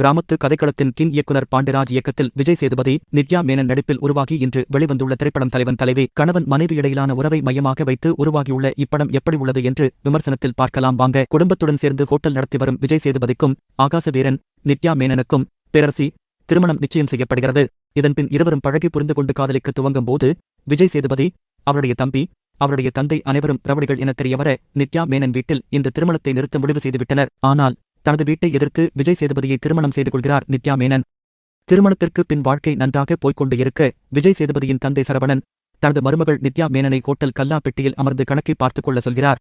கிராமத்து கதைக்களத்தின் கிங் இயக்குனர் பாண்டிராஜ் இயக்கத்தில் விஜய் சேதுபதி நித்யா மேனன் நடிப்பில் உருவாகி இன்று வெளிவந்துள்ள திரைப்படம் தலைவன் தலைவி கணவன் மனைவி இடையிலான உறவை மையமாக வைத்து உருவாகியுள்ள இப்படம் எப்படி உள்ளது என்று விமர்சனத்தில் பார்க்கலாம். வாங்க குடும்பத்துடன் சேர்ந்து ஹோட்டல் நடத்தி வரும் விஜய் சேதுபதிக்கும் ஆகாசவீரன் நித்யா மேனனுக்கும் பேரரசி திருமணம் நிச்சயம் செய்யப்படுகிறது. இதன்பின் இருவரும் பழகி புரிந்து கொண்டு காதலிக்க துவங்கும் போது விஜய் சேதுபதி அவருடைய தம்பி அவருடைய தந்தை அனைவரும் ரவடிகள் என தெரியவர நித்யா மேனன் வீட்டில் இந்த திருமணத்தை நிறுத்த முடிவு செய்துவிட்டனர். ஆனால் தனது வீட்டை எதிர்த்து விஜய் சேதுபதியை திருமணம் செய்து கொள்கிறார் நித்யா மேனன். திருமணத்திற்கு பின் வாழ்க்கை நன்றாக போய்க் கொண்டு இருக்க விஜய் சேதுபதியின் தந்தை சரவணன் தனது மருமகள் நித்யா மேனனை ஹோட்டல் கல்லா பெட்டியில் அமர்ந்து கணக்கை பார்த்துக் கொள்ள சொல்கிறார்.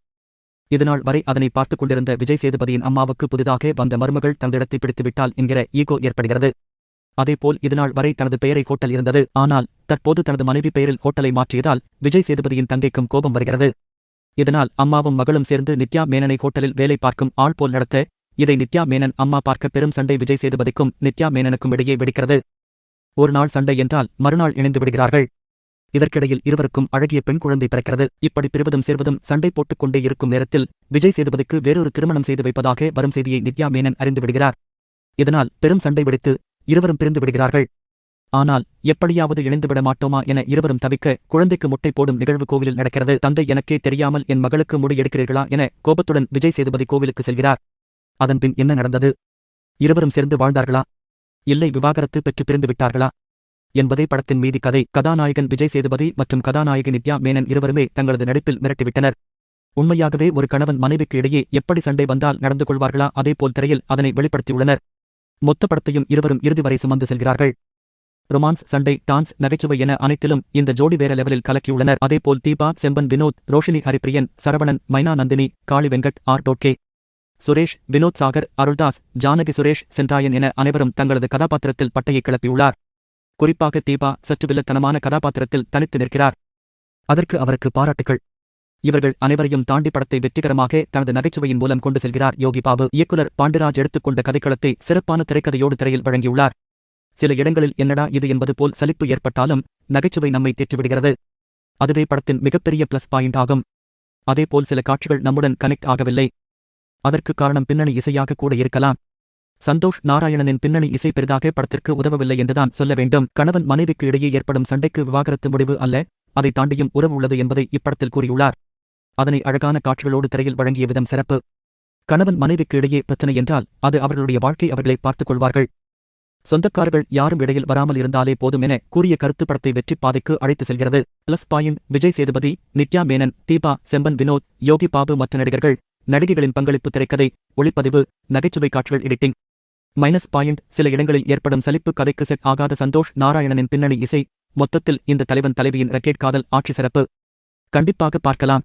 இதனால் வரை அதனை பார்த்துக் கொண்டிருந்த விஜய் சேதுபதியின் அம்மாவுக்கு புதிதாக வந்த மருமகள் தனது பிடித்துவிட்டால் என்கிற ஈகோ ஏற்படுகிறது. அதேபோல் இதனால் வரை தனது பெயரை ஹோட்டல் இருந்தது. ஆனால் தற்போது தனது மனைவி பெயரில் ஹோட்டலை மாற்றியதால் விஜய் சேதுபதியின் தங்கைக்கும் கோபம் வருகிறது. இதனால் அம்மாவும் மகளும் சேர்ந்து நித்யா மேனனை ஹோட்டலில் வேலை பார்க்கும் ஆள் போல் நடத்த இதை நித்யா மேனன் அம்மா பார்க்க பெரும் சண்டை விஜய் சேதுபதிக்கும் நித்யா மேனனுக்கும் இடையே வெடிக்கிறது. ஒரு நாள் சண்டை என்றால் மறுநாள் இணைந்து விடுகிறார்கள். இதற்கிடையில் இருவருக்கும் அழகிய பெண் குழந்தை பிறக்கிறது. இப்படி பிரிவதும் சேர்வதும் சண்டை போட்டுக் கொண்டே இருக்கும் நேரத்தில் விஜய் சேதுபதிக்கு வேறொரு திருமணம் செய்து வைப்பதாக வரும் செய்தியை நித்யா மேனன் அறிந்து விடுகிறார். இதனால் பெரும் சண்டை வெடித்து இருவரும் பிரிந்து விடுகிறார்கள். ஆனால் எப்படியாவது இணைந்துவிட மாட்டோமா என இருவரும் தவிக்க குழந்தைக்கு முட்டை போடும் நிகழ்வு கோவிலில் நடக்கிறது. தந்தை எனக்கே தெரியாமல் என் மகளுக்கு முடி எடுக்கிறீர்களா என கோபத்துடன் விஜய் சேதுபதி கோவிலுக்கு செல்கிறார். அதன்பின் என்ன நடந்தது? இருவரும் சேர்ந்து வாழ்ந்தார்களா? இல்லை விவாகரத்து பெற்று பிரிந்து விட்டார்களா? என்பதே படத்தின் மீதி கதை. கதாநாயகன் விஜய் சேதுபதி மற்றும் கதாநாயகி நித்யா மேனன் இருவருமே தங்களது நடிப்பில் மிரட்டிவிட்டனர். உண்மையாகவே ஒரு கணவன் மனைவிக்கு இடையே எப்படி சண்டை வந்தால் நடந்து கொள்வார்களா? அதேபோல் திரையில் அதனை வெளிப்படுத்தியுள்ளனர். மொத்த படத்தையும் இருவரும் இறுதி வரை சுமந்து செல்கிறார்கள். ரொமான்ஸ் சண்டை டான்ஸ் நகைச்சுவை என அனைத்திலும் இந்த ஜோடி வேற லெவலில் கலக்கியுள்ளனர். அதேபோல் தீபா செம்பன் வினோத் ரோஷினி ஹரிப்பிரியன் சரவணன் மைனா நந்தினி காளி வெங்கட் ஆர் டோட்கே சுரேஷ் வினோத் சாகர் அருள்தாஸ் ஜானகி சுரேஷ் சென்றாயன் என அனைவரும் தங்களது கதாபாத்திரத்தில் பட்டையை கிளப்பியுள்ளார். குறிப்பாக தீபா சற்று வில்லத்தனமான கதாபாத்திரத்தில் தனித்து நிற்கிறார். அதற்கு அவருக்கு பாராட்டுகள் இவர்கள் அனைவரையும் தாண்டி படத்தை வெற்றிகரமாக தனது நகைச்சுவையின் மூலம் கொண்டு செல்கிறார் யோகி பாபு. இயக்குனர் பாண்டிராஜ் எடுத்துக்கொண்ட கதைக்களத்தை சிறப்பான திரைக்கதையோடு திரையில் வழங்கியுள்ளார். சில இடங்களில் என்னடா இது என்பது போல் சலிப்பு ஏற்பட்டாலும் நகைச்சுவை நம்மை தேற்றிவிடுகிறது. அதுவே படத்தின் மிகப்பெரிய பிளஸ் பாயிண்ட் ஆகும். அதேபோல் சில காட்சிகள் நம்முடன் கனெக்ட் ஆகவில்லை. அதற்கு காரணம் பின்னணி இசையாக கூட இருக்கலாம். சந்தோஷ் நாராயணனின் பின்னணி இசை பெரிதாக படத்திற்கு உதவவில்லை என்றுதான் சொல்ல வேண்டும். கணவன் மனைவிக்கு இடையே ஏற்படும் சண்டைக்கு விவாகரத்து முடிவு அல்ல அதை தாண்டியும் உறவு உள்ளது என்பதை இப்படத்தில் கூறியுள்ளார். அதனை அழகான காட்சிகளோடு திரையில் வழங்கிய விதம் சிறப்பு. கணவன் மனைவிக்கு இடையே பிரச்சனை என்றால் அது அவர்களுடைய வாழ்க்கை அவர்களை பார்த்துக் கொள்வார்கள். சொந்தக்காரர்கள் யாரும் இடையில் வராமல் இருந்தாலே போதும் என கூறிய கருத்து படத்தை வெற்றி பாதைக்கு அழைத்து செல்கிறது. பிளஸ் பாயிண்ட் விஜய் சேதுபதி நித்யா மேனன் தீபா செம்பன் வினோத் யோகி பாபு மற்ற நடிகர்கள் நடிகைகளின் பங்களிப்பு திரைக்கதை ஒளிப்பதிவு நகைச்சுவை காட்சிகள் எடிட்டிங் மைனஸ் பாயிண்ட் சில இடங்களில் ஏற்படும் சலிப்பு கதைக்கு செட் ஆகாத சந்தோஷ் நாராயணனின் பின்னணி இசை. மொத்தத்தில் இந்த தலைவன் தலைவியின் ரக்கெட் காதல் ஆட்சி சிறப்பு. கண்டிப்பாக பார்க்கலாம்.